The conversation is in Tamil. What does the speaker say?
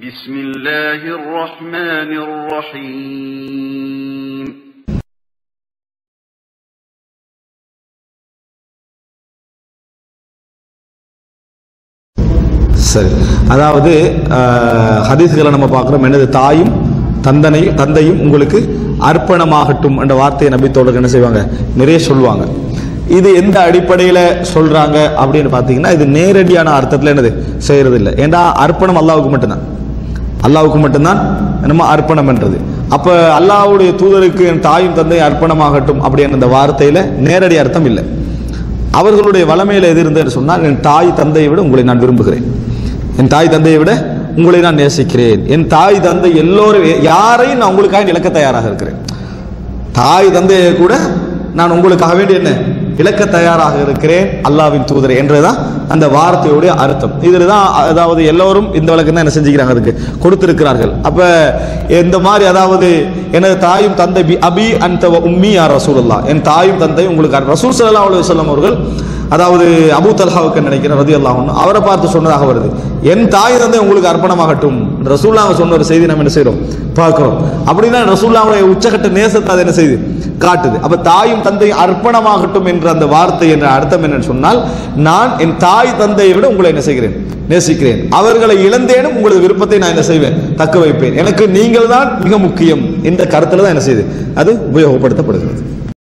بسم الله الرحمن الرحيم சரி அதாவது அஹ், ஹதீஸ்களை நம்ம பார்க்குறோம் என்னது தாயும் தந்தனையும் தந்தையும் உங்களுக்கு அர்ப்பணமாகட்டும் என்ற வார்த்தையை நபி தோழர்கள் என்ன செய்வாங்க நிறைய சொல்லுவாங்க இது எந்த அடிப்படையில் சொல்றாங்க அப்படின்னு பார்த்தீங்கன்னா இது நேரடியான அர்த்தத்தில் என்னது செய்யறது இல்லை ஏண்டா அர்ப்பணம் அல்லாவுக்கு மட்டும்தான் அல்லாவுக்கு மட்டும்தான் நம்ம அர்ப்பணம் என்றது. அப்ப அல்லாஹ்வுடைய தூதருக்கு என் தாயும் தந்தையும் அர்ப்பணமாகட்டும் அப்படின்ற அந்த வார்த்தையில நேரடி அர்த்தம் இல்லை. அவர்களுடைய வளமையில எது இருந்ததுன்னு சொன்னால் என் தாய் தந்தையை விட உங்களை நான் விரும்புகிறேன். என் தாய் தந்தையை விட உங்களை நான் நேசிக்கிறேன். என் தாய் தந்தை எல்லோரும் யாரையும் நான் உங்களுக்காக இழக்க தயாராக இருக்கிறேன். தாய் தந்தையை கூட நான் உங்களுக்காக வேண்டி என்ன? இழக்க தயாராக இருக்கிறேன் அல்லாவின் தூதரை என்றுதான் அந்த வார்த்தையுடைய அர்த்தம். இதுல தான் அதாவது எல்லோரும் இந்த வழக்கம் தான் என்ன செஞ்சுக்கிறாங்க அதுக்கு. கொடுத்திருக்கிறார்கள். அப்ப இந்த மாதிரி அதாவது எனது தாயும் தந்தை பி அபி அந்த உம்மி யார் ரசூலுல்லா என் தாயும் தந்தை உங்களுக்கு ரசூல் சல்லா அலுவலம் அவர்கள் அதாவது அபு தல்ஹாவுக்கு நினைக்கிறேன் ரதி அல்லாஹ் அவரை பார்த்து சொன்னதாக வருது. என் தாய் தந்தை உங்களுக்கு அர்ப்பணமாகட்டும். ரசூல்லாவை சொன்ன ஒரு செய்தி நம்ம என்ன செய்யறோம் பார்க்கிறோம். அப்படின்னா ரசூல்லாவுடைய உச்சகட்ட நேசத்தை அதை என்ன செய்து? காட்டுது. அப்ப தாயும் தந்தையும் அர்ப்பணமாகட்டும் என்ற அந்த வார்த்தை என்ற அர்த்தம் என்னன்னு சொன்னால் நான் என் தாய் தந்தையை விட உங்களை என்ன செய்கிறேன்? நேசிக்கிறேன். அவர்களை இழந்தேனும் உங்களது விருப்பத்தை நான் என்ன செய்வேன்? தக்க வைப்பேன். எனக்கு நீங்கள் தான் மிக முக்கியம் இந்த கருத்துல தான் என்ன செய்யுது அது உபயோகப்படுத்தப்படுகிறது.